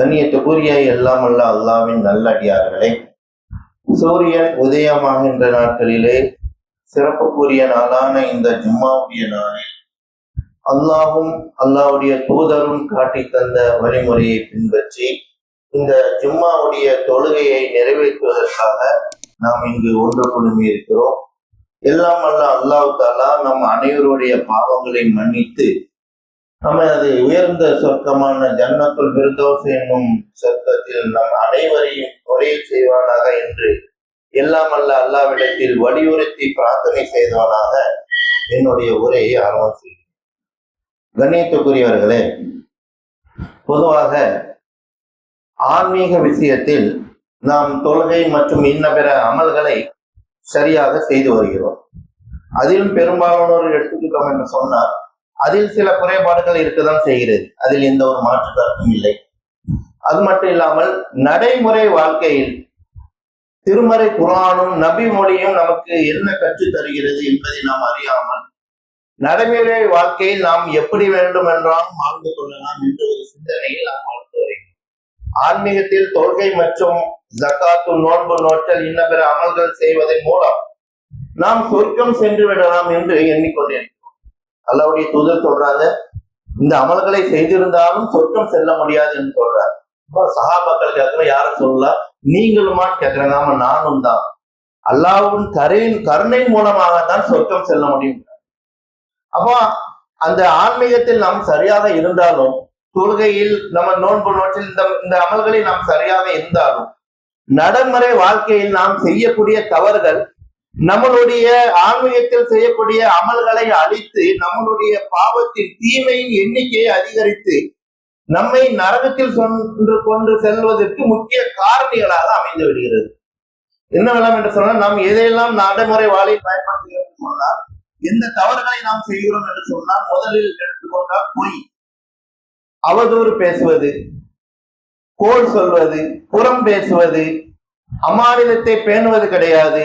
கண்ணியத்துக்குரிய எல்லாம் அல்ல அல்லாவின் நல்லடியார்களே சூரியன் உதயமாகின்ற நாட்களிலே சிறப்புக்குரிய நாளான இந்த ஜும்மாவுடைய நாளில் அல்லாவும் அல்லாவுடைய தூதரும் காட்டி தந்த வழிமுறையை பின்பற்றி இந்த ஜும்மாவுடைய தொழுகையை நிறைவேற்றுவதற்காக நாம் இங்கு ஒன்று குழுமி இருக்கிறோம். எல்லாம் அல்ல அல்லாஹ் தாலா நம் அனைவருடைய பாவங்களை மன்னித்து நம்ம அது உயர்ந்த சொர்க்கமான ஜன்னத்துள் பிர்தோஸ் என்னும் சொர்க்கத்தில் நம் அனைவரையும் ஒரே செய்வானாக என்று எல்லாம் அல்ல அல்லாவிடத்தில் வலியுறுத்தி பிரார்த்தனை செய்தவனாக என்னுடைய உரையை ஆரம்பம் செய்கிறேன். கண்ணியத்துக்குரியவர்களே பொதுவாக ஆன்மீக விஷயத்தில் நாம் தொழுகை மற்றும் இன்ன பிற அமல்களை சரியாக செய்து வருகிறோம். அதிலும் பெரும்பாலானோர் எடுத்துக்கிட்டோம் என்று சொன்னால் அதில் சில குறைபாடுகள் இருக்கதான் செய்கிறது. அதில் எந்த ஒரு மாற்று கருத்தும் இல்லை. அது மட்டும் இல்லாமல் நடைமுறை வாழ்க்கையில் திருமறை குரானும் நபி மொழியும் நமக்கு என்ன கற்று தருகிறது என்பதை நாம் அறியாமல் நடைமுறை வாழ்க்கையில் நாம் எப்படி வேண்டும் என்றாலும் வாழ்ந்து கொள்ளலாம் என்ற ஒரு சிந்தனையில் நாம் வாழ்ந்து வருகிறோம் ஆன்மீகத்தில் தொழுகை மற்றும் ஜக்காத்து நோன்பு நோற்றல் இன்ன பிற அமல்கள் செய்வதன் மூலம் நாம் சொர்க்கம் சென்று விடலாம் என்று எண்ணிக்கொண்டேன். அல்லாவுடைய தூதர் சொல்றாங்க இந்த அமல்களை செய்திருந்தாலும் சொர்க்கம் செல்ல முடியாதுன்னு சொல்றாரு. சகாபாக்கள் கேட்கிற யாரும் சொல்லலாம் நீங்களுமான்னு கேட்கிறாங்க ஆமா நானும் தான். அல்லாவும் கரையின் கருணை மூலமாக தான் சொர்க்கம் செல்ல முடியும். அப்போ அந்த ஆன்மீகத்தில் நாம் சரியாக இருந்தாலும் தொழுகையில் நம்ம நோன்பு நோற்றில் இந்த இந்த அமல்களில் நாம் சரியாக இருந்தாலும் நடைமுறை வாழ்க்கையில் நாம் செய்யக்கூடிய தவறுகள் நம்மளுடைய ஆன்மீகத்தில் செய்யக்கூடிய அமல்களை அழித்து நம்மளுடைய பாவத்தின் தீமையின் எண்ணிக்கையை அதிகரித்து நம்மை நரகத்தில் சென்று கொண்டு செல்வதற்கு முக்கிய காரணிகளாக அமைந்து விடுகிறது. என்ன வேணாம் என்று சொன்னால் நாம் எதையெல்லாம் நடைமுறை வாழை பயன்படுத்துகிறோம் என்று சொன்னால் எந்த தவறுகளை நாம் செய்கிறோம் என்று சொன்னால் முதலில் எடுத்துக்கொண்டால் பொய். அவதூறு பேசுவது கோல் சொல்வது புறம் பேசுவது அமானிதத்தை பேணுவது கிடையாது.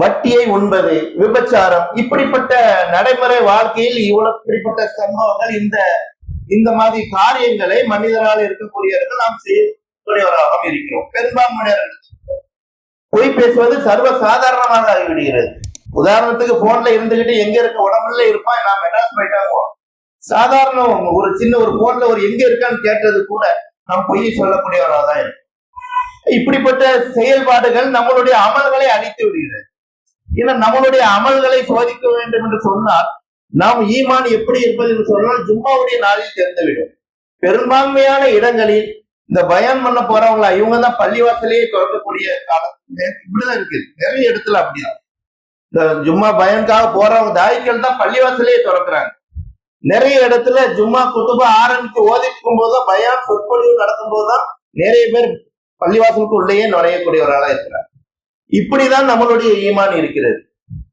வட்டியை உண்பது விபச்சாரம் இப்படிப்பட்ட நடைமுறை வாழ்க்கையில் இவ்வளவு இப்படிப்பட்ட சம்பவங்கள் இந்த இந்த மாதிரி காரியங்களை மனிதரால் இருக்கக்கூடியவர்கள் நாம் செய்யக்கூடியவராக இருக்கிறோம். பெரும்பான்மையினர் பொய் பேசுவது சர்வ சாதாரணமாக ஆகிவிடுகிறது. உதாரணத்துக்கு போன்ல இருந்துகிட்டு எங்க இருக்க உடம்புல இருப்பான் நான் மெட்ராஸ் போயிட்டாங்க சாதாரண ஒரு சின்ன ஒரு போன்ல ஒரு எங்க இருக்கான்னு கேட்டது கூட நாம் பொய் சொல்லக்கூடியவராக தான் இருக்கும். இப்படிப்பட்ட செயல்பாடுகள் நம்மளுடைய அமல்களை அழித்து விடுகிறது. ஏன்னா நம்மளுடைய அமல்களை சோதிக்க வேண்டும் என்று சொன்னால் நாம் ஈமான் எப்படி இருப்பது என்று சொன்னால் ஜும்மாவுடைய நாளில் தெரிந்துவிடும். பெரும்பான்மையான இடங்களில் இந்த பயன் பண்ண போறவங்களா இவங்க தான் பள்ளிவாசலையே திறக்கக்கூடிய காலம். இப்படிதான் இருக்கு. நிறைய இடத்துல அப்படிதான் இந்த ஜும்மா பயனுக்காக போறவங்க தாய்க்கள் தான் பள்ளிவாசலையே திறக்கிறாங்க. நிறைய இடத்துல ஜும்மா குத்துபா ஆரம்பித்து ஓதிக்கும் போதுதான் பயான் சொற்பொழிவு நடக்கும் போதுதான் நிறைய பேர் பள்ளிவாசலுக்கு உள்ளேயே நுழையக்கூடியவர்களா இருக்கிறார் இப்படிதான் நம்மளுடைய ஈமான் இருக்கிறது.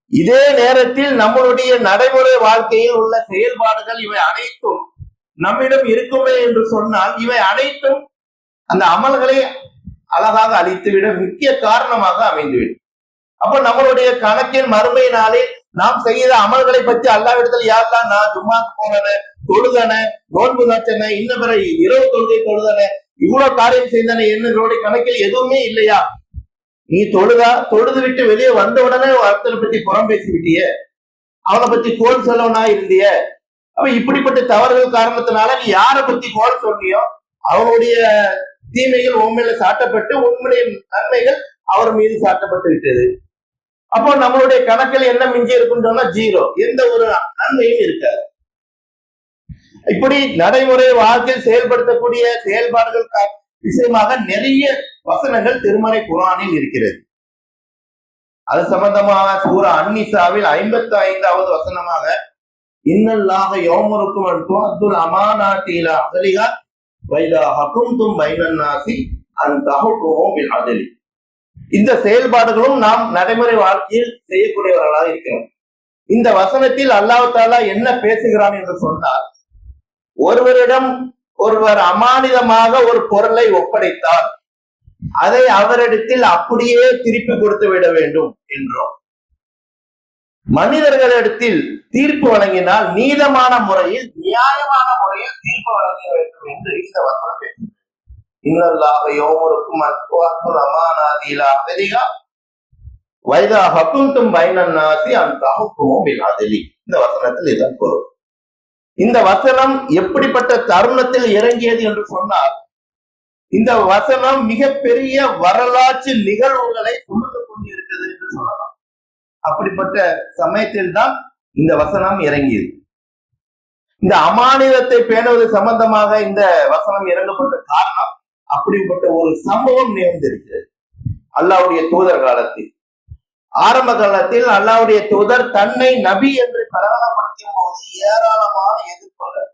இதே நேரத்தில் நம்மளுடைய நடைமுறை வாழ்க்கையில் உள்ள செயல்பாடுகள் இவை அனைத்தும் நம்மிடம் இருக்குமே என்று சொன்னால் இவை அனைத்தும் அந்த அமல்களை அழகாக அழித்துவிட முக்கிய காரணமாக அமைந்துவிடும். அப்ப நம்மளுடைய கணக்கின் மறுமை நாளில் நாம் செய்த அமல்களை பற்றி அல்லாவிடத்தில் யாரெல்லாம் நான் ஜும்மா போனன தொழுதன நோன்பு நச்சன இன்ன பிற இரவு தொழுகை தொழுதன இவ்வளவு காரியம் செய்தன என்னுடைய கணக்கில் எதுவுமே இல்லையா? நீ தொழுதா தொழுது விட்டு வெளியே வந்த உடனே ஒருத்தனை பத்தி புறம் பேசி விட்டிய அவனை பத்தி கோல் சொல்லவனா இருந்திய? அப்ப இப்படிப்பட்ட தவறுகள் காரணத்தினால நீ யாரை பத்தி கோல் சொன்னியோ அவனுடைய தீமைகள் உண்மையில சாட்டப்பட்டு உண்மையுடைய நன்மைகள் அவர் மீது சாட்டப்பட்டு விட்டது. அப்போ நம்மளுடைய கணக்கில் என்ன மிஞ்சி இருக்குன்னு சொன்னா ஜீரோ. எந்த ஒரு நன்மையும் இருக்காது. இப்படி நடைமுறை வாழ்க்கையில் செயல்படுத்தக்கூடிய செயல்பாடுகள் விஷயமாக நிறைய வசனங்கள் திருமறை குரானில் இருக்கிறது. அது சம்பந்தமாக சூரா அன்னிசாவில் ஐம்பத்தி ஐந்தாவது வசனமாக இன்னல்லாக யோமுருக்கும் அப்துல் அமானாட்டில அகலிகா வைதா ஹகுந்தும் பைனன்னாசி அந்த அதலி இந்த செயல்பாடுகளும் நாம் நடைமுறை வாழ்க்கையில் செய்யக்கூடியவர்களாக இருக்கிறோம். இந்த வசனத்தில் அல்லாஹ் தாலா என்ன பேசுகிறான் என்று சொன்னார் ஒருவரிடம் ஒருவர் அமானிதமாக ஒரு பொருளை ஒப்படைத்தார். அதை அவரிடத்தில் அப்படியே திருப்பி கொடுத்து விட வேண்டும் என்றோம். மனிதர்களிடத்தில் தீர்ப்பு வழங்கினால் நீதமான முறையில் நியாயமான முறையில் தீர்ப்பு வழங்க வேண்டும் என்று இந்த வசனம் பேசுகிறது இன்னல்லாக யோமருக்கும் அத்வாத்துல் அமானாதிலா அதிகா வைதா ஹக்குந்தும் பைனன்னாசி அந்த ஹக்குமும் இந்த வசனத்தில் இதன் பொருள். இந்த வசனம் எப்படிப்பட்ட தருணத்தில் இறங்கியது என்று சொன்னார் இந்த வசனம் மிகப்பெரிய வரலாற்று நிகழ்வுகளை சுமந்து கொண்டிருக்கிறது என்று சொல்லலாம். அப்படிப்பட்ட சமயத்தில் தான் இந்த வசனம் இறங்கியது. இந்த அமானிதத்தை பேணுவது சம்பந்தமாக இந்த வசனம் இறங்கப்பட்ட காரணம் அப்படிப்பட்ட ஒரு சம்பவம் நிகழ்ந்திருக்கிறது அல்லாவுடைய தூதர் காலத்தில். ஆரம்ப காலத்தில் அல்லாவுடைய தூதர் தன்னை நபி என்று பிரகடனப்படுத்தும் போது ஏராளமான எதிர்ப்புகள்.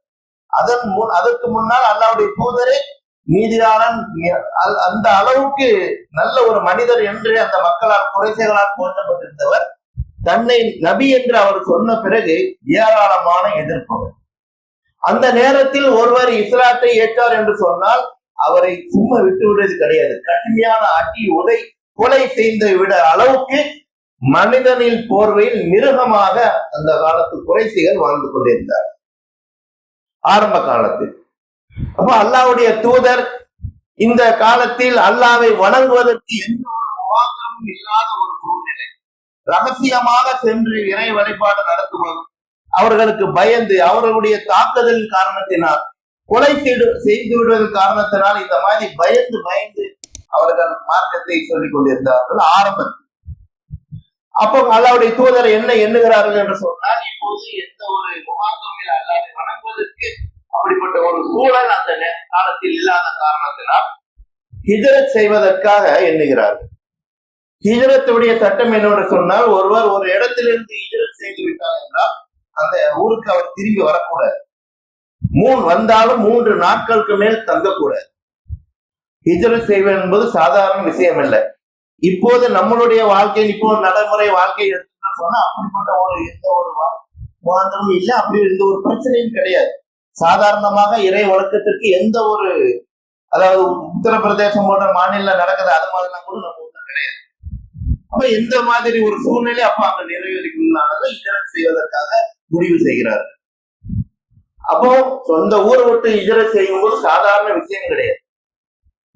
அதன் முன் அதற்கு முன்னால் அல்லாவுடைய தூதரே நீதியாளன் அந்த அளவுக்கு நல்ல ஒரு மனிதர் என்று அந்த மக்களால் குறைசைகளால் போற்றப்பட்டிருந்தவர். தன்னை நபி என்று அவர் சொன்ன பிறகு ஏராளமான எதிர்ப்புகள். அந்த நேரத்தில் ஒருவர் இஸ்லாத்தை ஏற்றார் என்று சொன்னால் அவரை சும்மா விட்டு விடுவது கிடையாது. கடுமையான அடி உதை கொலை செய்து விட அளவுக்கு மனிதனின் போர்வையில் மிருகமாக அந்த காலத்து குறைசிகள் வாழ்ந்து கொண்டிருந்தார். ஆரம்ப காலத்தில். அப்ப அல்லாவுடைய தூதர் இந்த காலத்தில் அல்லாவை வணங்குவதற்கு எந்த ஒரு முகாந்திரமும் இல்லாத ஒரு சூழ்நிலை. ரகசியமாக சென்று இறை வழிபாடு நடத்துவதும் அவர்களுக்கு பயந்து அவர்களுடைய தாக்குதலின் காரணத்தினால் கொலை செய்து செய்து விடுவதன் காரணத்தினால் இந்த மாதிரி பயந்து பயந்து அவர்கள் மார்க்கத்தை சொல்லிக் கொண்டிருந்தார்கள். ஆரம்பத்தில். அப்போ அல்லாவுடைய தூதர் என்ன எண்ணுகிறார்கள் என்று சொன்னால் இப்போது எந்த ஒரு முகாந்தமில் அல்லாதை வணங்குவதற்கு அப்படிப்பட்ட ஒரு சூழல் அந்த காலத்தில் இல்லாத காரணத்தினால் ஹிஜரத் செய்வதற்காக எண்ணுகிறார்கள். ஹிஜரத்துடைய சட்டம் என்னவென்று சொன்னால் ஒருவர் ஒரு இடத்திலிருந்து ஹிஜரத் செய்து விட்டார் என்றால் அந்த ஊருக்கு அவர் திரும்பி வரக்கூடாது. மூணு வந்தாலும் மூன்று நாட்களுக்கு மேல் தங்கக்கூடாது. ஹிஜரத் செய்வது என்பது சாதாரண விஷயம் இல்லை இப்போது நம்மளுடைய வாழ்க்கை இப்போ நடைமுறை வாழ்க்கை எடுத்துட்டோம்னு சொன்னா அப்படிப்பட்ட ஒரு எந்த ஒரு வா- இல்லை. அப்படி எந்த ஒரு பிரச்சனையும் கிடையாது. சாதாரணமாக இறை வழக்கத்திற்கு எந்த ஒரு அதாவது உத்தரப்பிரதேசம் போன்ற மாநிலம் நடக்குது அது மாதிரிலாம் கூட நம்ம ஒன்றும் கிடையாது. அப்ப எந்த மாதிரி ஒரு சூழ்நிலை அப்ப அங்க நிறைவேறிக்கணும்னால இஜரத் செய்வதற்காக முடிவு செய்கிறார்கள். அப்போ சொந்த ஊரை விட்டு இஜரத் செய்யும்போது சாதாரண விஷயம் கிடையாது.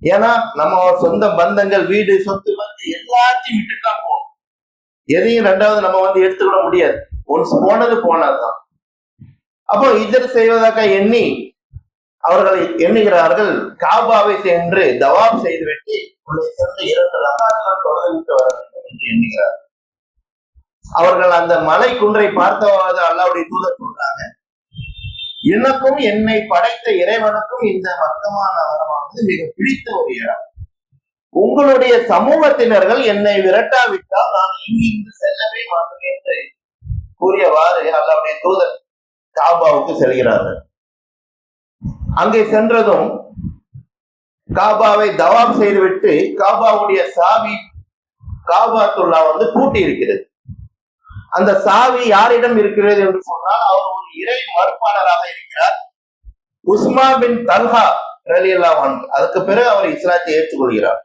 ஏன்னா நம்ம சொந்த பந்தங்கள் வீடு சொத்து வந்து எல்லாத்தையும் விட்டுட்டு தான் போகணும். எதையும் ரெண்டாவது நம்ம வந்து எடுத்துக்கிட முடியாது. ஒன்ஸ் போனது போனதுதான். அப்போ இதர் செய்வதாக எண்ணி அவர்களை எண்ணுகிறார்கள் காபாவை சென்று தவாப் செய்துவிட்டு உள்ளே சென்று இரண்டு ரகாக்கள் தொடர்ந்து வர வேண்டும் என்று எண்ணுகிறார் அவர்கள் அந்த மலை குன்றை பார்த்தவாறு அல்லாவுடைய தூதர் சொல்றாங்க. எனக்கும் என்னை படைத்த இறைவனுக்கும் இந்த வர்த்தமான வரமானது மிக பிடித்த ஒரு இடம். உங்களுடைய சமூகத்தினர்கள் என்னை விரட்டாவிட்டால் நான் இங்கிருந்து செல்லவே மாட்டேன் என்று கூறியவாறு அல்லாவுடைய தூதர் காபாவுக்கு செல்கிறார்கள். அங்கே சென்றதும் காபாவை தவாப் செய்துவிட்டு காபாவுடைய சாவி காபாத்துல்லா வந்து பூட்டி இருக்கிறது அந்த சாவி யாரிடம் இருக்கிறது என்று சொன்னால் அவர் ஒரு இறை மறுப்பாளராக இருக்கிறார். உஸ்மா பின் தல்ஹா ரலி அல்லாஹ் அதுக்கு பிறகு அவர் இஸ்லாத்தை ஏற்றுக்கொள்கிறார்.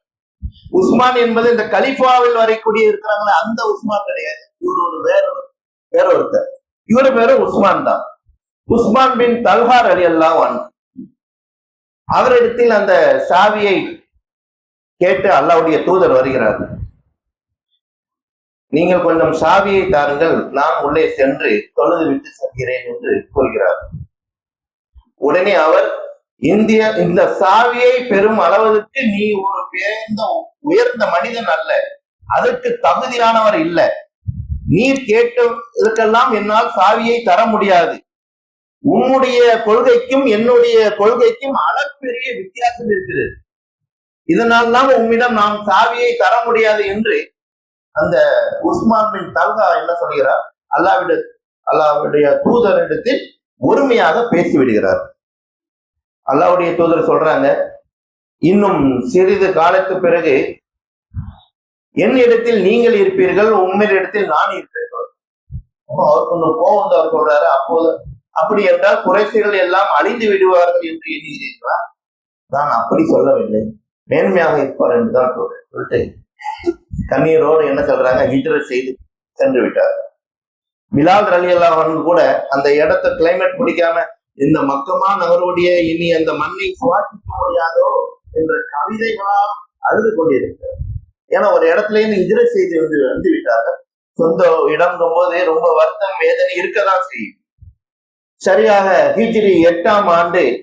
உஸ்மான் என்பது இந்த கலிஃபாவில் வரைக்கூடிய இருக்கிறாங்களே அந்த உஸ்மான் கிடையாது. இவர் ஒரு வேற வேற ஒருத்தர் இவர் பேரு உஸ்மான் தான். உஸ்மான் பின் தல்ஹா ரலியல்லாஹு அன்ஹு. அவரிடத்தில் அந்த சாவியை கேட்டு அல்லாவுடைய தூதர் வருகிறார். நீங்கள் கொஞ்சம் சாவியை தாருங்கள் நான் உள்ளே சென்று தொழுது விட்டு செல்கிறேன் என்று கூறுகிறார் உடனே அவர் இந்திய இந்த சாவியை பெறும் அளவுக்கு நீ ஒரு பேர்ந்த உயர்ந்த மனிதன் அல்ல. அதற்கு தகுதியானவர் இல்லை. நீர் கேட்டதற்கெல்லாம் என்னால் சாவியை தர முடியாது. உன்னுடைய கொள்கைக்கும் என்னுடைய கொள்கைக்கும் அளப்பெரிய வித்தியாசம் இருக்கிறது. இதனால் தான் உம்மிடம் நாம் சாவியை தர முடியாது என்று அந்த உஸ்மான் பின் தல்கா என்ன சொல்கிறார்? அல்லாவிட அல்லாவுடைய தூதரிடத்தில் ஒருமையாக பேசிவிடுகிறார் அல்லாவுடைய தூதர் சொல்றாங்க இன்னும் சிறிது காலத்து பிறகு என்னிடத்தில் நீங்கள் இருப்பீர்கள் உண்மையிடத்தில் நான் இருப்பேன். அப்போ அவர் கொஞ்சம் கோவம் அவர் சொல்றாரு. அப்போது அப்படி என்றால் குறைசிகள் எல்லாம் அழிந்து விடுவார்கள் என்று எண்ணுகிறீர்களா நான் அப்படி சொல்லவில்லை. மேன்மையாக இருப்பார் என்று தான் சொல்றேன். சொல்லிட்டு கண்ணீரோடு என்ன சொல்றாங்க? ஹிஜ்ரத் செய்து சென்று விட்டார். பிலால் ரலி அல்லாஹன் கூட அந்த இடத்த கிளைமேட் பிடிக்காம இந்த மக்கமா நகருடைய இனி அந்த மண்ணை சுவாசிக்க முடியாதோ என்ற கவிதைகளால் அழுது கொண்டிருக்கிறார். ஏன்னா ஒரு இடத்துல இருந்து ஹிஜ்ரத் செய்து வந்து வந்து விட்டார்கள். சொந்த இடம் போதே ரொம்ப வருத்தம் வேதனை இருக்கதான் செய்யும். சரியாக ஹிஜ்ரி எட்டாம் ஆண்டு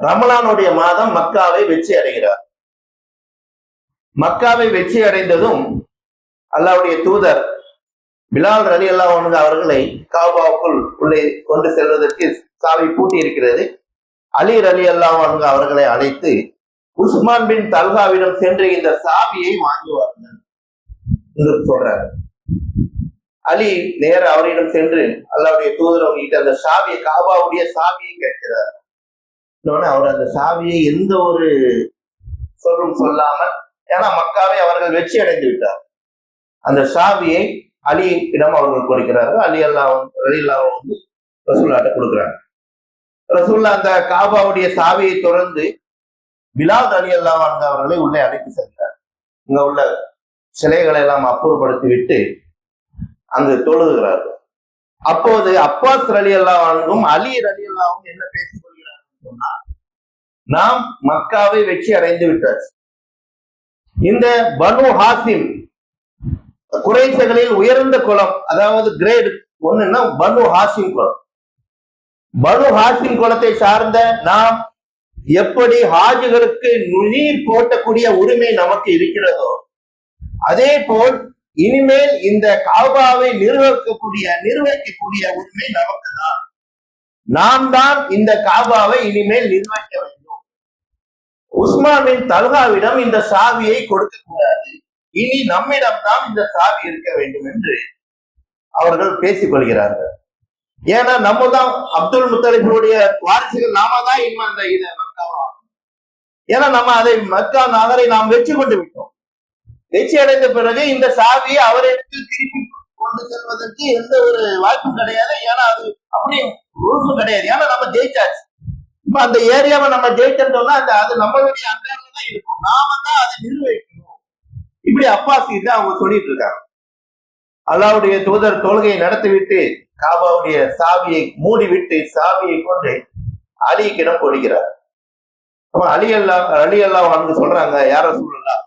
ரமலானுடைய மாதம் மக்காவை வெற்றி அடைகிறார். மக்காவை வெற்றி அடைந்ததும் அல்லாவுடைய தூதர் பிலால் ரலி அல்லா அவர்களை காபாவுக்குள் உள்ளே கொண்டு செல்வதற்கு சாவி பூட்டி இருக்கிறது அலி ரலி அல்லா அவர்களை அழைத்து உஸ்மான் பின் தல்காவிடம் சென்று இந்த சாவியை வாங்குவார்கள் என்று சொல்றாரு. அலி நேர அவரிடம் சென்று அல்லாவுடைய தூதர் அவங்ககிட்ட அந்த சாவியை காபாவுடைய சாவியை கேட்கிறார். இன்னொன்னு அவர் அந்த சாவியை எந்த ஒரு சொல்லும் சொல்லாமல் ஏன்னா மக்காவை அவர்கள் வெற்றி அடைந்து விட்டார். அந்த சாவியை அலி இடம் அவர்கள் கொடுக்கிறார்கள். அலி அல்லா அலி அல்லா வந்து ரசூல்லாட்ட கொடுக்குறாங்க. ரசூல்லா அந்த காபாவுடைய சாவியை தொடர்ந்து பிலாத் அலி அல்லா அவர்களை உள்ளே அழைத்து சென்றார். இங்க உள்ள சிலைகளை எல்லாம் அப்புறப்படுத்தி விட்டு அங்கு தொழுகிறார்கள். அப்போது அப்பாஸ் அலி அல்லாவும் அலி அலி அல்லாவும் என்ன பேசிக் கொள்கிறார்கள் சொன்னால் நாம் மக்காவை வெற்றி அடைந்து விட்டாச்சு. இந்த பனு ஹாசிம் குறைசகளில் உயர்ந்த குளம் அதாவது கிரேடு ஒண்ணுன்னா பனு ஹாசிம் குளம் பனு ஹாசிம் குளத்தை சார்ந்த நாம் எப்படி ஹாஜிகளுக்கு நீர் போட்டக்கூடிய உரிமை நமக்கு இருக்கிறதோ அதே போல் இனிமேல் இந்த காபாவை நிர்வகிக்கக்கூடிய நிர்வகிக்கக்கூடிய உரிமை நமக்கு தான் நாம் தான் இந்த காபாவை இனிமேல் நிர்வகிக்க வேண்டும். உஸ்மானின் தல்காவிடம் இந்த சாவியை கொடுக்க கூடாது இனி நம்மிடம் தான் இந்த சாவி இருக்க வேண்டும் என்று அவர்கள் பேசிக் கொள்கிறார்கள் ஏன்னா நம்ம தான் அப்துல் முத்தலிபுடைய வாரிசுகள் நாம தான் இன்னும் அந்த இதை ஏன்னா நம்ம அதை மக்கா நகரை நாம் வெற்றி கொண்டு விட்டோம். வெற்றி அடைந்த பிறகு இந்த சாவியை அவரிடத்தில் திருப்பி கொண்டு செல்வதற்கு எந்த ஒரு வாய்ப்பும் கிடையாது. ஏன்னா அது அப்படி ரூல்ஸும் கிடையாது. ஏன்னா நம்ம ஜெயிச்சாச்சு. இப்ப அந்த ஏரியாவை நம்ம ஜெயிச்சோம்னா அந்த அது நம்மளுடைய அங்கேயில தான் இருக்கும். நாம தான் அதை நிர்வகிக்கணும். இப்படி அப்பாசி தான் அவங்க சொல்லிட்டு இருக்காங்க. அல்லாவுடைய தூதர் தொழுகையை நடத்திவிட்டு காபாவுடைய சாவியை மூடி விட்டு சாவியை கொண்டு அலிக்கிடம் கொடுக்கிறார் அப்ப அலி அல்லா அலி அல்லா வந்து சொல்றாங்க யார சொல்லலாம்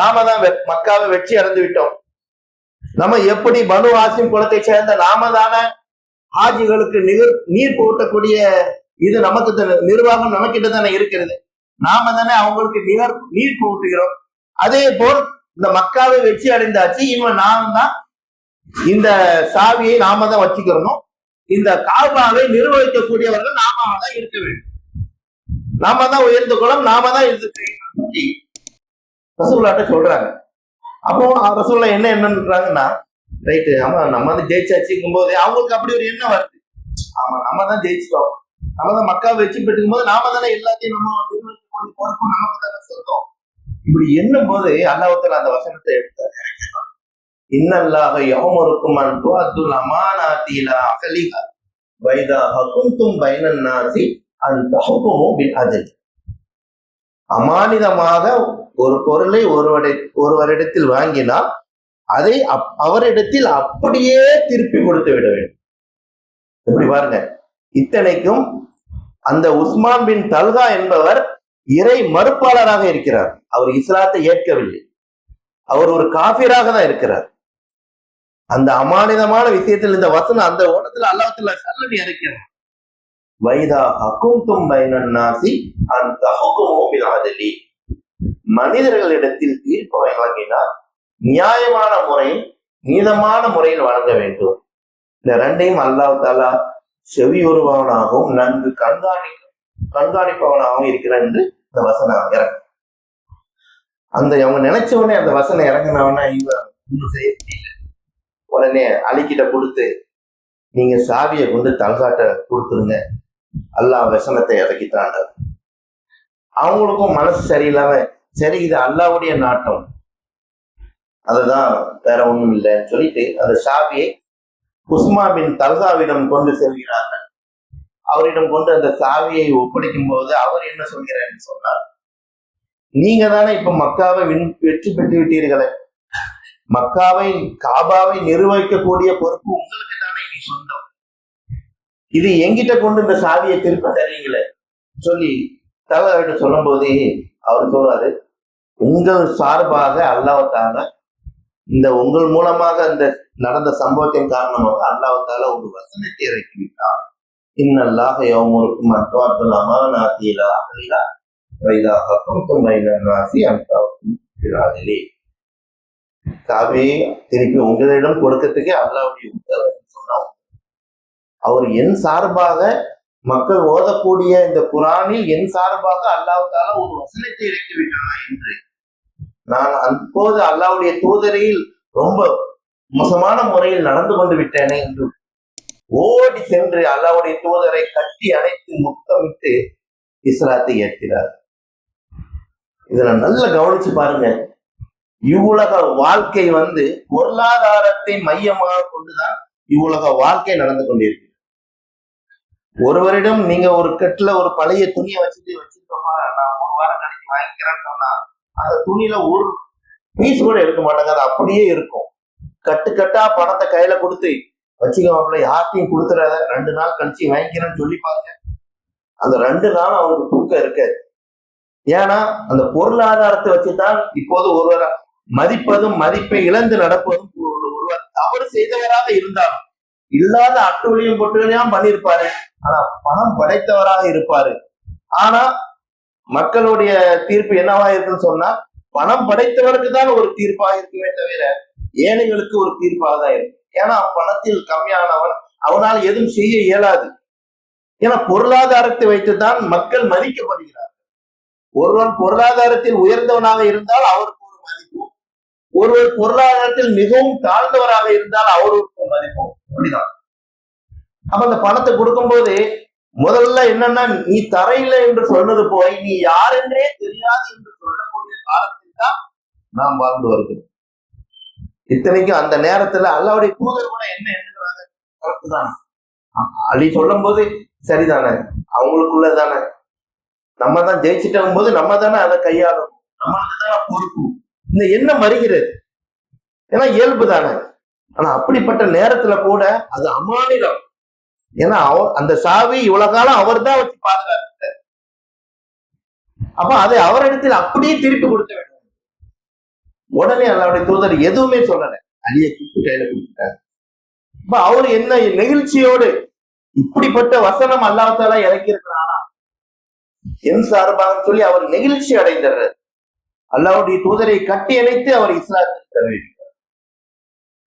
நாம தான் மக்காவை வெற்றி அடைந்து விட்டோம். நம்ம எப்படி பனு ஆசிம் குலத்தை சேர்ந்த நாம தானே ஹாஜிகளுக்கு நிகர் நீர் போட்டக்கூடிய இது நமக்கு தானே- நிர்வாகம் நமக்கிட்ட தானே இருக்கிறது. நாம தானே அவங்களுக்கு நீர் நீர் போட்டுகிறோம் அதே போல் இந்த மக்காவை வெற்றி அடைந்தாச்சு. இவன் நாம தான் இந்த சாவியை நாம தான் வச்சுக்கிறணும். இந்த காபாவை நிர்வகிக்கக்கூடியவர்கள் நாம தான் இருக்க வேண்டும். நாம தான் உயர்ந்து கொள்ளும் நாம தான் இருந்து ரசூல்லாட்ட சொல்றாங்க. அப்போ ரசூல்லா என்ன என்னன்றாங்கன்னா ரைட்டு ஆமா நம்ம வந்து ஜெயிச்சாச்சுங்கும் போது அவங்களுக்கு அப்படி ஒரு எண்ணம் வருது. ஆமா நம்ம தான் ஜெயிச்சிட்டோம். நம்ம தான் மக்காவை வெற்றி பெற்றுக்கும் போது நாம தானே எல்லாத்தையும் நம்ம நமக்கு தானே சொல்றோம் இப்படி என்னும் போது அல்லாஹத்துல அந்த வசனத்தை எடுத்தார். இன்னல்லாக யவமருக்கும் அன்பு அத்துல் அமானாத்தில அகலிகா வைதா ஹகுந்தும் பைனன் நாசி அந்த ஹகுமும் பின் அதில் அமானிதமாக ஒரு பொருளை ஒருவரை ஒருவரிடத்தில் வாங்கினால் அதை அப்- அவரிடத்தில் அப்படியே திருப்பி கொடுத்து விட வேண்டும். எப்படி பாருங்க. இத்தனைக்கும் அந்த உஸ்மான் பின் தல்கா என்பவர் இறை மறுப்பாளராக இருக்கிறார். அவர் இஸ்லாத்தை ஏற்கவில்லை. அவர் ஒரு காபிராக தான் இருக்கிறார். அந்த அமானிதமான விஷயத்தில் இந்த வசனம் அந்த ஓட்டத்தில் அல்லாத்துல சல்லி இருக்கிறார் வைதா ஹக்கும் பைனன் நாசி அந்த ஹுக்குமும் மனிதர்களிடத்தில் தீர்ப்பு வழங்கினால் நியாயமான முறையில் நீதமான முறையில் வழங்க வேண்டும். இந்த ரெண்டையும் அல்லாஹ் தாலா செவியுறுபவனாகவும் நன்கு கண்காணி கண்காணிப்பவனாகவும் இருக்கிறான் என்று இந்த வசனம் இறங்கும் அந்த அவங்க நினைச்ச உடனே அந்த வசனம் இறங்கினவனா இவன் இன்னும் செய்ய முடியல. உடனே அலிக்கிட்ட கொடுத்து நீங்க சாவியை கொண்டு தல்காட்ட கொடுத்துருங்க. அல்லாஹ் வசனத்தை இறக்கிட்டாங்க அவங்களுக்கும் மனசு சரியில்லாம சரி இது அல்லாவுடைய நாட்டம். அதுதான் வேற ஒண்ணும் இல்லைன்னு சொல்லிட்டு அந்த சாவியை உஸ்மா பின் தல்காவிடம் கொண்டு செல்கிறார்கள். அவரிடம் கொண்டு அந்த சாவியை ஒப்படைக்கும் போது அவர் என்ன சொல்கிறார் சொன்னார் நீங்க தானே இப்ப மக்காவை வின் வெற்றி பெற்று விட்டீர்களே மக்காவை காபாவை நிர்வகிக்கக்கூடிய பொறுப்பு உங்களுக்கு தானே நீ சொந்தம். இது எங்கிட்ட கொண்டு இந்த சாவியை திருப்ப தரீங்களே சொல்லி தலகிட்ட சொல்லும் போதே அவர் சொல்றாரு உங்கள் சார்பாக அல்லாவத்தான இந்த உங்கள் மூலமாக அந்த நடந்த சம்பவத்தின் காரணமாக அல்லாஹ்தால ஒரு வசனத்தை இறக்கி விட்டார் இன்னல்லாக யௌமுருக்கும் அத்வாத்துல் அமானாத்திலா அகலிலா வயதாக நாசி அன்தாவுக்கும் பிராதிலே. திருப்பி உங்களிடம் கொடுக்கறதுக்கே அல்லாவுடைய உத்தரவு சொன்னோம். அவர் என் சார்பாக மக்கள் ஓதக்கூடிய இந்த குரானில் என் சார்பாக அல்லாஹால ஒரு வசனத்தை இறக்கி விட்டானா என்று நான் அப்போது அல்லாவுடைய தூதரையில் ரொம்ப மோசமான முறையில் நடந்து கொண்டு விட்டேனே என்று ஓடி சென்று அல்லாவுடைய தூதரை கட்டி அணைத்து முத்தமிட்டு இஸ்லாத்தை ஏற்கிறார் இதுல நல்லா கவனிச்சு பாருங்க. இவ்வுலக வாழ்க்கை வந்து பொருளாதாரத்தை மையமாக கொண்டுதான் இவ்வுலக வாழ்க்கை நடந்து கொண்டிருக்கு. ஒருவரிடம் நீங்க ஒரு கட்டுல ஒரு பழைய துணியை வச்சுட்டு வச்சிருக்கோமா நான் ஒரு வாரம் கழிச்சு வாங்கிக்கிறேன்னு சொன்னா அந்த துணியில ஒரு பீஸ் கூட எடுக்க மாட்டாங்க. அது அப்படியே இருக்கும். கட்டு கட்டா பணத்தை கையில கொடுத்து வச்சுக்கோமாப்ல யார்ட்டையும் கொடுத்துடாத. ரெண்டு நாள் கழிச்சு வாங்கிக்கிறேன்னு சொல்லி பாருங்க. அந்த ரெண்டு நாள் அவங்களுக்கு தூக்கம் இருக்காது. ஏன்னா அந்த பொருளாதாரத்தை வச்சுதான் இப்போது ஒருவர் மதிப்பதும் மதிப்பை இழந்து நடப்பதும் ஒருவர் தவறு செய்தவராக இருந்தாலும் இல்லாத அட்டுவலியும் பொட்டுகளையும் பண்ணியிருப்பாரு. ஆனா பணம் படைத்தவராக இருப்பாரு. ஆனா மக்களுடைய தீர்ப்பு என்னவா இருக்குன்னு சொன்னா பணம் படைத்தவருக்கு தான் ஒரு தீர்ப்பாக இருக்குமே தவிர ஏழைகளுக்கு ஒரு தீர்ப்பாக தான் இருக்கும். ஏன்னா பணத்தில் கம்மியானவன் அவனால் எதுவும் செய்ய இயலாது. ஏன்னா பொருளாதாரத்தை வைத்துதான் மக்கள் மதிக்கப்படுகிறார் ஒருவன் பொருளாதாரத்தில் உயர்ந்தவனாக இருந்தால் அவருக்கு ஒரு மதிப்பும் ஒருவர் பொருளாதாரத்தில் மிகவும் தாழ்ந்தவராக இருந்தால் அவருக்கு ஒரு மதிப்பும் அப்படிதான். அப்ப அந்த பணத்தை கொடுக்கும்போது முதல்ல என்னன்னா நீ தரையில என்று சொன்னது போய் நீ யார் என்றே தெரியாது என்று சொல்லக்கூடிய காலத்தில் தான் நாம் வாழ்ந்து வருகிறோம். இத்தனைக்கும் அந்த நேரத்துல அல்லாவுடைய தூதர் கூட என்ன எண்ணுகிறாங்க கரெக்டு தான். அப்படி சொல்லும் போது சரிதானே? அவங்களுக்குள்ள தானே? நம்ம தான் ஜெயிச்சுட்டும் போது நம்ம தானே அதை கையாளணும். நம்மளுக்கு தானே பொறுப்பு இந்த என்ன மறுகிறது ஏன்னா இயல்பு தானே. ஆனா அப்படிப்பட்ட நேரத்துல கூட அது அமானிடம் ஏன்னா அவ- அந்த சாவி இவ்வளவு காலம் அவர் தான் வச்சு பாதுகாத்து அப்ப அதை அவரிடத்தில் அப்படியே திருப்பி கொடுக்க வேண்டும். உடனே அல்லாவுடைய தூதர் எதுவுமே சொல்லல. அலிய தூக்கி கையில கொடுத்துட்டாரு. அப்ப அவர் என்ன நெகிழ்ச்சியோடு இப்படிப்பட்ட வசனம் அல்லாஹால இறக்கி இருக்கிறானா என் சார்பாக சொல்லி அவர் நெகிழ்ச்சி அடைந்தார். அல்லாவுடைய தூதரை கட்டி அணைத்து அவர் இஸ்லாத்துக்கு தருவிக்கிறார்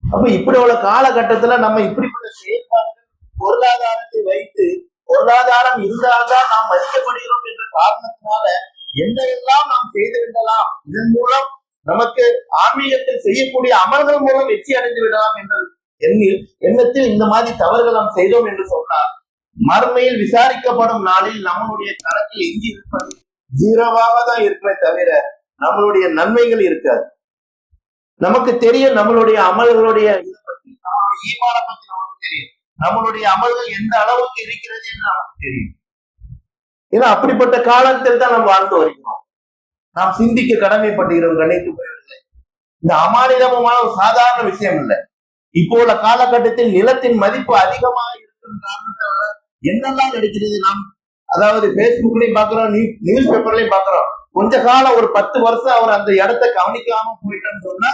அப்ப இப்படி உள்ள காலகட்டத்துல நம்ம இப்படிப்பட்ட செயல்பாடுகள் பொருளாதாரத்தை வைத்து பொருளாதாரம் இருந்தால்தான் நாம் மதிக்கப்படுகிறோம் என்ற காரணத்தினால என்னெல்லாம் நாம் செய்து விடலாம்? இதன் மூலம் நமக்கு ஆன்மீகத்தில் செய்யக்கூடிய அமல்கள் மூலம் வெற்றி அடைந்து விடலாம் என்ற எண்ணில் எண்ணத்தில் இந்த மாதிரி தவறுகள் நாம் செய்தோம் என்று சொன்னார் மறுமையில் விசாரிக்கப்படும் நாளில் நம்மளுடைய கணக்கில் எஞ்சி இருப்பது ஜீரோவாக தான் இருக்குமே தவிர நம்மளுடைய நன்மைகள் இருக்காது. நமக்கு தெரியும் நம்மளுடைய அமல்களுடைய இதை பத்தி நம்மளுடைய ஈமான பத்தி நமக்கு தெரியும். நம்மளுடைய அமல்கள் எந்த அளவுக்கு இருக்கிறது என்று நமக்கு தெரியும். ஏன்னா அப்படிப்பட்ட காலத்தில் தான் நாம் வாழ்ந்து வருகிறோம். நாம் சிந்திக்க கடமைப்பட்டுகிறோம் கணித்து போயவர்களே இந்த அமானிதமான ஒரு சாதாரண விஷயம் இல்லை. இப்போ உள்ள காலகட்டத்தில் நிலத்தின் மதிப்பு அதிகமாக இருக்கும் காரணத்தால என்னெல்லாம் நடக்கிறது நாம் அதாவது பேஸ்புக்லயும் பாக்குறோம் நியூஸ் பேப்பர்லயும் பாக்குறோம் கொஞ்ச காலம் ஒரு பத்து வருஷம் அவர் அந்த இடத்த கவனிக்காம போயிட்டேன்னு சொன்னா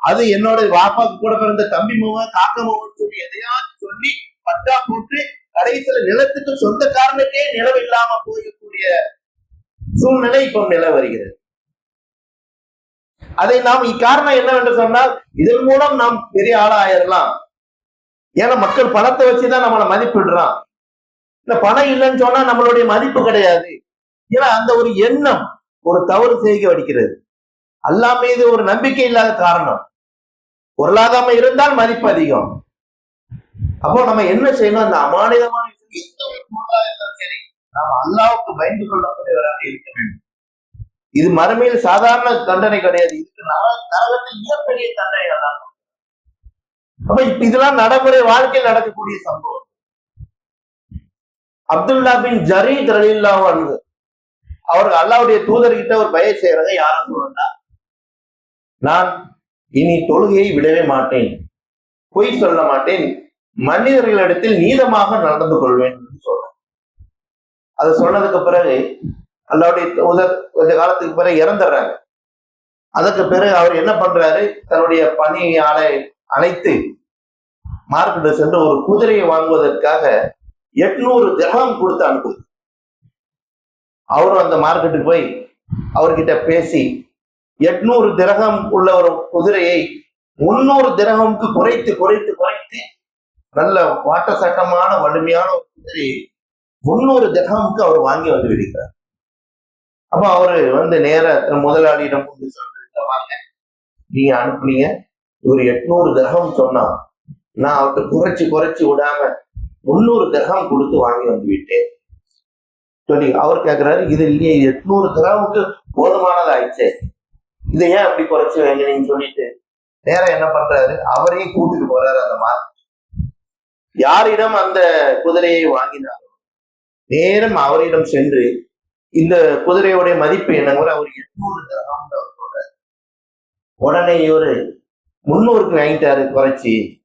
அது என்னோட வாப்பாக்கு கூட பிறந்த தம்பி மூவன் காக்க மூவன் சொல்லி எதையாச்சும் சொல்லி பட்டா போட்டு கடைசியில நிலத்துக்கு சொந்தக்காரனுக்கே நிலம் இல்லாம போகக்கூடிய சூழ்நிலை இப்போ நில வருகிறது. அதை நாம் இக்காரணம் என்னவென்று சொன்னால் இதன் மூலம் நாம் பெரிய ஆளாயிரலாம். ஏன்னா மக்கள் பணத்தை வச்சுதான் நம்மளை மதிப்பிடுறான். இந்த பணம் இல்லைன்னு சொன்னா நம்மளுடைய மதிப்பு கிடையாது. ஏன்னா அந்த ஒரு எண்ணம் ஒரு தவறு செய்க வடிக்கிறது அல்லா மீது ஒரு நம்பிக்கை இல்லாத காரணம். பொருளாதாரம் இருந்தால் மதிப்பு அதிகம். அப்போ நம்ம என்ன செய்யணும்? அந்த அமானிதமான சரி. நாம் அல்லாவுக்கு பயந்து கொள்ளக்கூடியவராக இருக்க வேண்டும். இது மறுமையில் சாதாரண தண்டனை கிடையாது. இதுக்கு நர- நரகத்தில் மிகப்பெரிய தண்டனை தான் அப்ப இப்ப இதெல்லாம் நடைமுறை வாழ்க்கையில் நடக்கக்கூடிய சம்பவம். அப்துல்லா பின் ஜரீத் ரலில்லா வந்து அவர் அல்லாவுடைய தூதர்கிட்ட ஒரு பய செய்யறத யாரும் சொல்லண்டா நான் இனி தொழுகையை விடவே மாட்டேன். பொய் சொல்ல மாட்டேன். மனிதர்களிடத்தில் நீதமாக நடந்து கொள்வேன் என்று சொல்றேன். அது சொன்னதுக்கு பிறகு அல்லாவுடைய உதர் கொஞ்ச காலத்துக்கு பிறகு இறந்துடுறாங்க. அதுக்கு பிறகு அவர் என்ன பண்றாரு? தன்னுடைய பணியாளை அழைத்து மார்க்கெட்டில் சென்று ஒரு குதிரையை வாங்குவதற்காக எட்நூறு திரகம் கொடுத்து அனுப்புது. அவரும் அந்த மார்க்கெட்டுக்கு போய் அவர்கிட்ட பேசி எட்நூறு திரகம் உள்ள ஒரு குதிரையை முன்னூறு திரகமுக்கு குறைத்து குறைத்து குறைத்து நல்ல வாட்ட சட்டமான வலிமையான ஒரு குதிரை முன்னூறு திரகமுக்கு அவர் வாங்கி வந்து விடுகிறார். அப்ப அவரு வந்து நேர முதலாளியிடம் வந்து சொல்றீங்க? வாங்க. நீங்க அனுப்புனீங்க. இவர் எட்நூறு கிரகம் சொன்னா நான் அவர்கிட்ட குறைச்சு குறைச்சு விடாம முன்னூறு கிரகம் கொடுத்து வாங்கி வந்து விட்டேன். சொல்லி அவர் கேட்கிறாரு இது இல்லையே எட்நூறு கிராமுக்கு போதுமானது ஆயிடுச்சே இதை ஏன் அப்படி குறைச்சு வாங்கினீங்கன்னு சொல்லிட்டு? நேரா என்ன பண்றாரு? அவரையும் கூட்டிட்டு போறாரு அந்த மாதிரி யாரிடம் அந்த குதிரையை வாங்கினாரோ நேரம் அவரிடம் சென்று இந்த குதிரையுடைய மதிப்பு என்னங்கிற அவர் எட்நூறு கிராம் அவர் சொல்றாரு. உடனே இவரு முன்னூறுக்கு வாங்கிட்டாரு குறைச்சி.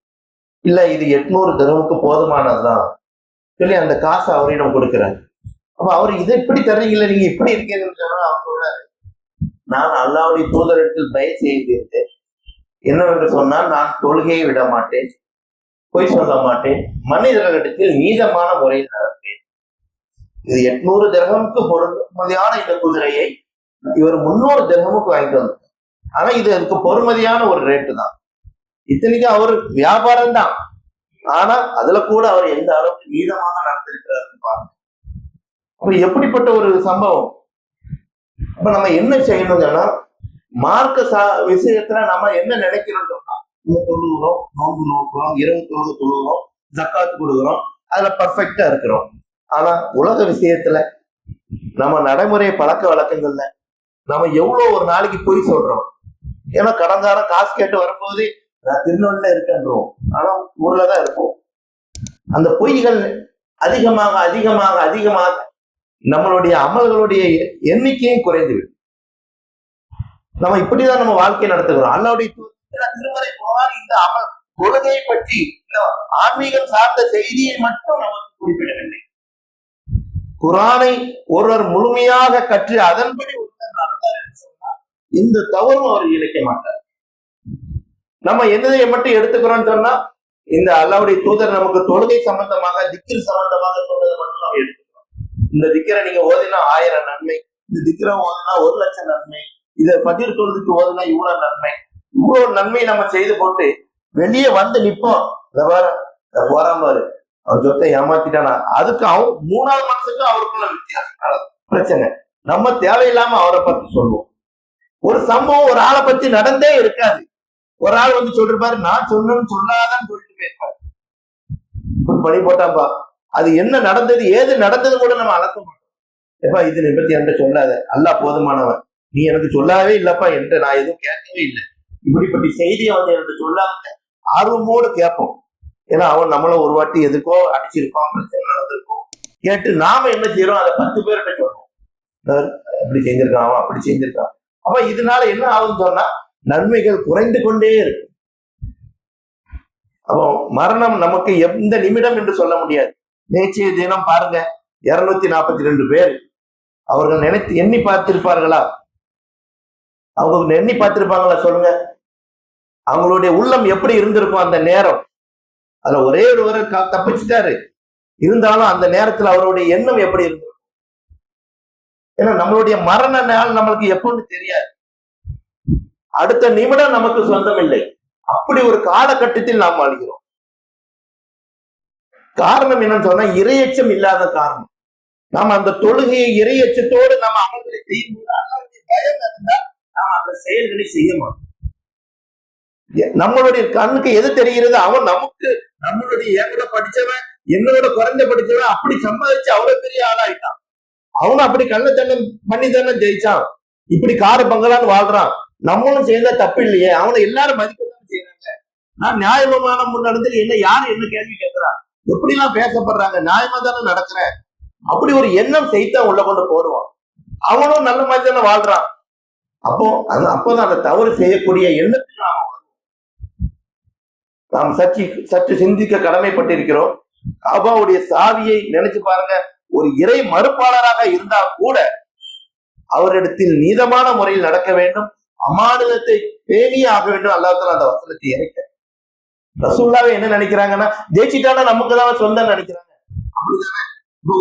இல்ல இது எட்நூறு தரவுக்கு போதுமானதுதான். சொல்லி அந்த காசை அவரிடம் கொடுக்குறாரு. அப்ப அவர் இதை இப்படி தர்றீங்கள நீங்க இப்படி இருக்கீங்கன்னு சொன்னா அவர் சொல்றாரு. நான் அல்லாவுடைய தூதரிடத்தில் தயவு செய்திருந்தேன் என்னவென்று சொன்னால் நான் தொழுகையை விட மாட்டேன். பொய் சொல்ல மாட்டேன். மனிதர்களிடத்தில் நீதமான முறையில் நடப்பேன் இது எட்நூறு திரகமுக்கு பொறுமதியான இந்த குதிரையை இவர் முன்னூறு திரகமுக்கு வாங்கிட்டு வந்தார். ஆனா இது அதுக்கு பொறுமதியான ஒரு ரேட்டு தான். இத்தனைக்கும் அவர் வியாபாரம் தான். ஆனா அதுல கூட அவர் எந்த அளவுக்கு நீதமாக நடந்திருக்கிறாருன்னு பாருங்க. அப்ப எப்படிப்பட்ட ஒரு சம்பவம்? அப்ப நம்ம என்ன செய்யணும் சொன்னா மார்க்க சா விஷயத்துல நம்ம என்ன நினைக்கிறோம் தொழுகிறோம் நோன்பு நோக்குறோம் இரவு தொழுகு தொழுகிறோம் ஜக்காத்து கொடுக்குறோம். அதுல பர்ஃபெக்டா இருக்கிறோம். ஆனா உலக விஷயத்துல நம்ம நடைமுறை பழக்க வழக்கங்கள்ல நம்ம எவ்வளவு ஒரு நாளைக்கு பொய் சொல்றோம். ஏன்னா கடந்தாரம் காசு கேட்டு வரும்போது நான் திருநெல்வேலியில இருக்கேன்றோம். ஆனா ஊர்ல தான் இருப்போம். அந்த பொய்கள் அதிகமாக அதிகமாக அதிகமாக நம்மளுடைய அமல்களுடைய எண்ணிக்கையும் குறைந்துவிடும் நம்ம இப்படிதான் நம்ம வாழ்க்கை நடத்துகிறோம். அல்லாவுடைய திருமறை குரான் இந்த அமல் கொள்கையை பற்றி இந்த ஆன்மீகம் சார்ந்த செய்தியை மட்டும் நமக்கு குறிப்பிடவில்லை. குரானை ஒருவர் முழுமையாக கற்று அதன்படி ஒருத்தர் நடந்தார் என்று சொன்னால் இந்த தவறும் அவர் இழைக்க மாட்டார். நம்ம என்னதை மட்டும் எடுத்துக்கிறோம்னு சொன்னா இந்த அல்லாவுடைய தூதர் நமக்கு தொழுகை சம்பந்தமாக திக்கிர் சம்பந்தமாக சொன்னதை மட்டும் நம்ம எடுத்துக்கிறோம். இந்த திக்கரை நீங்க ஓதினா ஆயிரம் நன்மை இந்த திக்கரை ஓதினா ஒரு லட்சம் நன்மை இதை பதிர் தொழுதுக்கு ஓதுனா இவ்வளவு நன்மை. இவ்வளவு நன்மை நம்ம செய்து போட்டு வெளியே வந்து நிப்போம். இந்த பாரு போறான் பாரு. அவன் சொத்தை ஏமாத்திட்டானா? அதுக்கு அவன் மூணாவது மனசுக்கும் அவருக்குள்ள வித்தியாசம். பிரச்சனை. நம்ம தேவையில்லாம அவரை பத்தி சொல்லுவோம். ஒரு சம்பவம் ஒரு ஆளை பத்தி நடந்தே இருக்காது. ஒரு ஆள் வந்து சொல்லிருப்பாரு நான் சொன்னேன்னு சொல்லாதான்னு சொல்லிட்டு போயிருப்பாரு. ஒரு பணி போட்டாப்பா அது என்ன நடந்தது ஏது நடந்தது கூட நம்ம அலச மாட்டோம். எப்பா இது பத்தி என்கிட்ட சொல்லாத. அல்லா போதுமானவன். நீ எனக்கு சொல்லவே இல்லப்பா என்கிட்ட நான் எதுவும் கேட்கவே இல்லை. இப்படிப்பட்ட செய்தியை வந்து எனக்கு சொல்ல ஆர்வமோடு கேட்போம். ஏன்னா அவன் நம்மள ஒரு வாட்டி எதுக்கோ அடிச்சிருப்பான் பிரச்சனை நடந்திருக்கும். கேட்டு நாம என்ன செய்யறோம்? அதை பத்து பேர்கிட்ட சொல்றோம். அப்படி செஞ்சிருக்கான் அவன் அப்படி செஞ்சிருக்கான். அப்ப இதனால என்ன ஆகுதுன்னு சொன்னா நன்மைகள் குறைந்து கொண்டே இருக்கு அப்போ மரணம் நமக்கு எந்த நிமிடம் என்று சொல்ல முடியாது. நேற்றைய தினம் பாருங்க இருநூத்தி நாற்பத்தி ரெண்டு பேர் அவர்கள் நினைத்து எண்ணி பார்த்திருப்பார்களா? அவங்க எண்ணி பார்த்திருப்பாங்களா சொல்லுங்க? அவங்களுடைய உள்ளம் எப்படி இருந்திருக்கும் அந்த நேரம்? அதுல ஒரே ஒருவர் க- தப்பிச்சிட்டாரு. இருந்தாலும் அந்த நேரத்துல அவருடைய எண்ணம் எப்படி இருந்திருக்கும்? ஏன்னா நம்மளுடைய மரண நாள் நம்மளுக்கு எப்போன்னு தெரியாது. அடுத்த நிமிடம் நமக்கு சொந்தம் இல்லை அப்படி ஒரு காலகட்டத்தில் நாம் வாழ்கிறோம். காரணம் என்னன்னு சொன்னா இரையச்சம் இல்லாத காரணம். நாம் அந்த தொழுகையை இரையச்சத்தோடு நம்ம அமல்களை செய்யும்போது அல்லாஹ்வுடைய பயம் இருந்தால் நாம் அந்த செயல்களை செய்ய மாட்டோம். நம்மளுடைய கண்ணுக்கு எது தெரிகிறது அவன் நமக்கு நம்மளுடைய எங்கூட படிச்சவன் என்னோட குறைஞ்ச படிச்சவன் அப்படி சம்பாதிச்சு அவ்வளவு பெரிய ஆளாயிட்டான். அவனும் அப்படி கள்ளத்தனம் பண்ணி தானே ஜெயிச்சான். இப்படி காரு பங்களான்னு வாழ்றான். நம்மளும் செய்தா தப்பு இல்லையே. அவனை எல்லாரும் மதிக்க தான் செய்யறாங்க நான் நியாயமான முன்னடத்தில் என்ன யாரும் என்ன கேள்வி கேட்கிறா எப்படி எல்லாம் பேசப்படுறாங்க? நியாயமா தானே நடக்கிறேன். அப்படி ஒரு எண்ணம் செய்தான் உள்ள கொண்டு போடுவான். அவனும் நல்ல மாதிரி தானே வாழ்றான். அப்போ அந்த அப்போதான் அந்த தவறு செய்யக்கூடிய எண்ணத்துக்கு நாம் நாம் சற்று சற்று சிந்திக்க கடமைப்பட்டிருக்கிறோம். காபாவுடைய சாவியை நினைச்சு பாருங்க. ஒரு இறை மறுப்பாளராக இருந்தா கூட அவரிடத்தில் நீதமான முறையில் நடக்க வேண்டும். அமானுதத்தை பேணியே ஆக வேண்டும். அல்லாஹ் அந்த வசனத்தை இறைக்க. ரசூல்லாவே என்ன நினைக்கிறாங்கன்னா ஜெயிச்சிட்டானா நமக்கு தான் சொந்தம் நினைக்கிறாங்க. அப்படிதானே?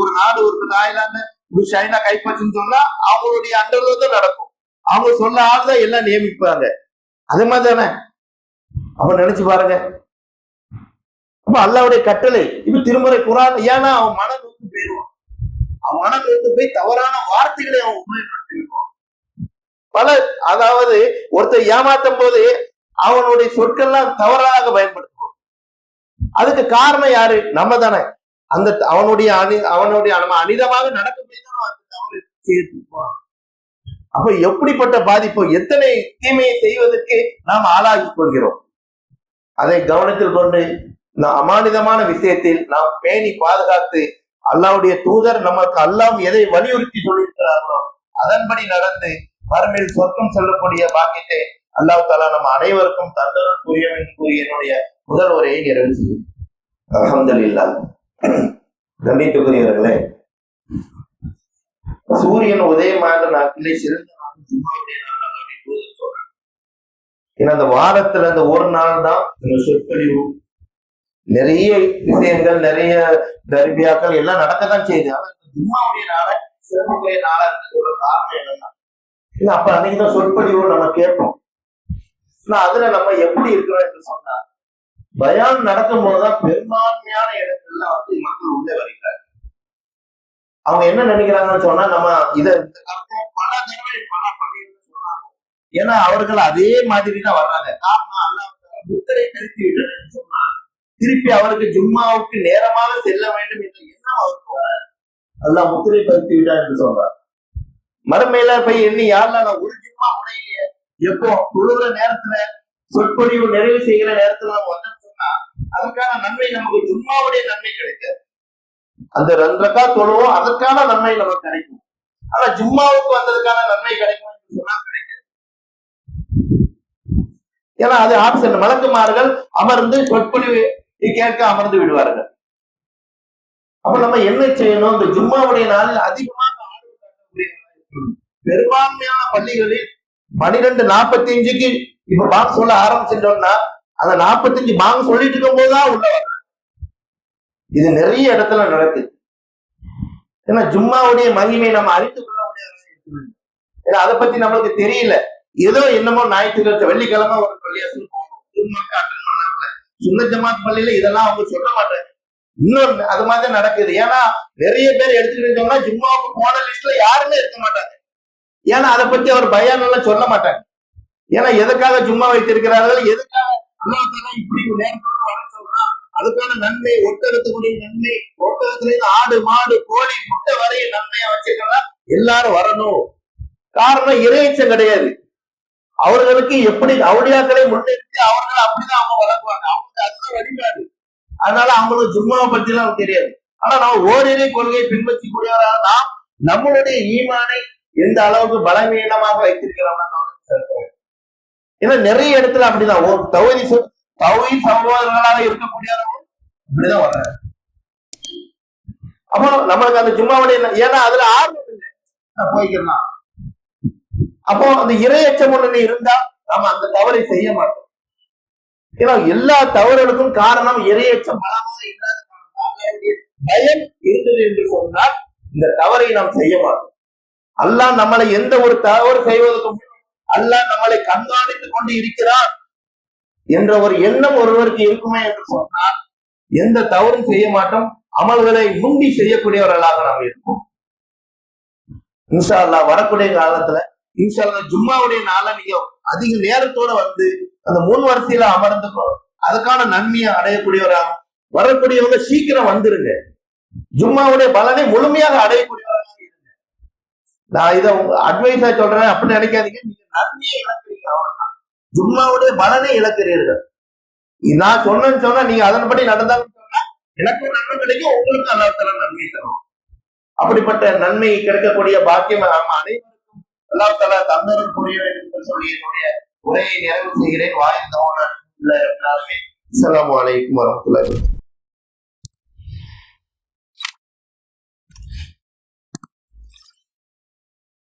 ஒரு நாடு ஒரு தாய்லாந்து ஒரு சைனா கைப்பற்றுன்னு சொன்னா அவங்களுடைய அண்டர்ல தான் நடக்கும். அவங்க சொன்ன ஆள் தான் எல்லாம் நியமிப்பாங்க. அது மாதிரி தானே அவன் நினைச்சு பாருங்க. அப்ப அல்லாவுடைய கட்டளை இப்ப திருமுறை குரான் ஏன்னா அவன் மன நோக்கு போயிடுவான். அவன் மன நோக்கு போய் தவறான வார்த்தைகளை அவன் உபயோகப்படுத்திடுவான் பல அதாவது ஒருத்தர் ஏமாத்தும் போது அவனுடைய சொற்கள்லாம் தவறாக பயன்படுத்துவான். அதுக்கு காரணம் யாரு? நம்ம தானே அந்த அவனுடைய அனி அவனுடைய நம்ம அனிதமாக நடக்கும் போய் தான் அவன் அந்த தவறு செய்திருப்பான் அப்ப எப்படிப்பட்ட பாதிப்பு எத்தனை தீமையை செய்வதற்கு நாம் ஆளாகி கொள்கிறோம்? அதை கவனத்தில் கொண்டு இந்த அமானிதமான விஷயத்தில் நாம் பேணி பாதுகாத்து அல்லாவுடைய தூதர் நமக்கு அல்லாம் எதை வலியுறுத்தி சொல்லியிருக்கிறார்களோ அதன்படி நடந்து மறுமையில் சொர்க்கம் சொல்லக்கூடிய பாக்கியத்தை அல்லாஹ் தாலா நம்ம அனைவருக்கும் தந்தரும் புரிய என்று கூறிய என்னுடைய முதல் உரையை நிறைவு செய்யும் அலமதுல்லா கண்டித்துக்குரியவர்களே சூரியன் உதயமான நாட்களே சிறந்த நாள் ஜும்மாவுடைய நாள் அப்படின்னு சொல்றாங்க. ஏன்னா அந்த வாரத்துல அந்த ஒரு நாள் தான் இந்த சொற்பொழிவு. நிறைய விஷயங்கள் நிறைய தர்பியாக்கள் எல்லாம் நடக்கத்தான் செய்யுது. ஆனா இந்த ஜும்மாவுடைய நாளை சிறப்புடைய நாளா இருக்கிறதோட காரணம் என்னன்னா இல்ல அப்ப அன்னைக்கு தான் சொற்பொழிவு நம்ம கேட்போம். ஆனா அதுல நம்ம எப்படி இருக்கிறோம் என்று சொன்னா பயான் நடக்கும் போதுதான் பெரும்பான்மையான இடங்கள்ல வந்து மக்கள் உள்ளே வருகிறாங்க அவங்க என்ன நினைக்கிறாங்கன்னு சொன்னா நம்ம இதை இந்த பல தடவை பல சொல்றாங்க ஏன்னா அவர்கள் அதே மாதிரி தான் வர்றாங்க. காரணம் அல்லாஹ் புத்தரை நிறுத்தி விடுறேன்னு சொன்னா திருப்பி அவருக்கு ஜும்மாவுக்கு நேரமாக செல்ல வேண்டும் என்ற எண்ணம் அவருக்கு வர முத்திரை பருத்தி விட்டார் என்று சொல்றார். மறுமையில போய் எண்ணி யாருல நான் ஒரு ஜும்மா உடையிலேயே. எப்போ? தொழுகிற நேரத்துல சொற்பொழிவு நிறைவு செய்கிற நேரத்துல நம்ம வந்தோம்னு சொன்னா அதுக்கான நன்மை நமக்கு ஜும்மாவுடைய நன்மை கிடைக்காது. அந்த ரெண்டு ரக்கா தொழுவோம் அதற்கான நன்மை நமக்கு கிடைக்கும். ஆனா ஜும்மாவுக்கு வந்ததுக்கான நன்மை கிடைக்கும் சொன்னா கிடைக்காது. ஏன்னா அது ஆப்ஷன் மலக்குமார்கள் அமர்ந்து சொற்பொழிவு கேட்க அமர்ந்து விடுவார்கள். அப்ப நம்ம என்ன செய்யணும்? இந்த ஜும்மாவுடைய நாளில் அதிகமாக பெரும்பான்மையான பள்ளிகளில் பனிரெண்டு நாற்பத்தி அஞ்சுக்கு இப்ப பாங்க சொல்ல ஆரம்பிச்சிட்டோம்னா அந்த நாற்பத்தஞ்சு பாங்க சொல்லிட்டு இருக்கும் போதுதான் உள்ள வர்றாங்க இது நிறைய இடத்துல நடக்குது. ஏன்னா ஜும்மாவுடைய மகிமை நம்ம அறிந்து கொள்ள முடியாது. ஏன்னா அதை பத்தி நம்மளுக்கு தெரியல. ஏதோ என்னமோ ஞாயிற்றுக்கிழமை வெள்ளிக்கிழமை ஒரு பள்ளியாசல் போகணும் ஜமாத் பள்ளியில இதெல்லாம் அவங்க சொல்ல மாட்டாங்க. இன்னொரு அது மாதிரி நடக்குது. ஏன்னா நிறைய பேர் எடுத்துக்கிட்டு சொன்னா ஜும்மாவுக்கு போன லிஸ்ட்ல யாருமே இருக்க மாட்டாங்க. ஏன்னா அதை பத்தி அவர் பயான் எல்லாம் சொல்ல மாட்டாங்க. ஏன்னா எதுக்காக ஜும்மா வைத்திருக்கிறார்கள்? எதுக்காக இப்படி நேரத்தோட அதுக்கான நன்மை ஒட்டகத்துக்குடைய நன்மை ஒட்டகத்துல இருந்து ஆடு மாடு கோழி முட்டை வரைய நன்மையா வச்சிருக்கலாம் எல்லாரும் வரணும். காரணம் இறைச்சம் கிடையாது. அவர்களுக்கு எப்படி அவளியாக்களை முன்னிறுத்தி அவர்கள் அப்படிதான் அவங்க வளர்க்குவாங்க அவங்களுக்கு அதுதான் வழிபாடு அதனால அவங்களுக்கு ஜும்மாவை பத்தி எல்லாம் தெரியாது. ஆனா நம்ம ஓரிரை கொள்கையை பின்பற்றக்கூடியவராக நாம் நம்மளுடைய ஈமானை எந்த அளவுக்கு பலவீனமாக வைத்திருக்கிறோம்னா ஏன்னா நிறைய இடத்துல அப்படிதான். ஒரு தகுதி தகுதி சகோதரர்களாக இருக்கக்கூடியவர்கள் இப்படிதான் வர்றாங்க அப்போ நம்மளுக்கு அந்த ஜும்மாவுடைய ஏன்னா அதுல ஆர்வம் இல்லை. நான் போய்க்கலாம் அப்போ அந்த இரையச்சம் ஒண்ணு இருந்தா நாம அந்த தவறை செய்ய மாட்டோம். ஏன்னா எல்லா தவறுகளுக்கும் காரணம் இரையச்சம் பலமாக இல்லாத பயம் இருந்தது என்று சொன்னால் இந்த தவறை நாம் செய்ய மாட்டோம். அல்லாஹ் நம்மளை எந்த ஒரு தவறு செய்வதற்கு முன் அல்லாஹ் நம்மளை கண்காணித்துக் கொண்டு இருக்கிறான். என்ற ஒரு எண்ணம் ஒருவருக்கு இருக்குமே என்று சொன்னால் எந்த தவறும் செய்ய மாட்டோம். அமல்களை முந்தி செய்யக்கூடியவர்களாக நாம் இருப்போம் இன்ஷா அல்லாஹ் வரக்கூடிய காலத்துல இன்ஷா அல்லாஹ் ஜும்மாவுடைய நாள நீங்க அதிக நேரத்தோட வந்து அந்த முன் வரிசையில அமர்ந்து அதுக்கான நன்மையை அடையக்கூடியவராக வரக்கூடியவங்க சீக்கிரம் வந்துருங்க. ஜும்மாவுடைய பலனை முழுமையாக அடையக்கூடியவராக இருங்க. நான் இதை அட்வைஸா சொல்றேன் அப்படி நினைக்காதீங்க. நீங்க நன்மையை இழக்கிறீங்க. அவ்வளவுதான் ஜும்மாவுடைய பலனை இழக்கிறீர்கள். நான் சொன்னேன்னு சொன்னா நீங்க அதன்படி நடந்தாலும் சொன்னா எனக்கும் நன்மை கிடைக்கும் உங்களுக்கு அல்லாஹ் நன்மை தரும் அப்படிப்பட்ட நன்மை கிடைக்கக்கூடிய பாக்கியம் நம்ம அனைவருக்கும் அல்லாஹ் தலா தந்தரும் புரிய வேண்டும் என்று சொல்லி என்னுடைய உரையை நிறைவு செய்கிறேன். வாய்ந்தவன அஸ்ஸலாமு அலைக்கும் வரமத்துல்லாஹி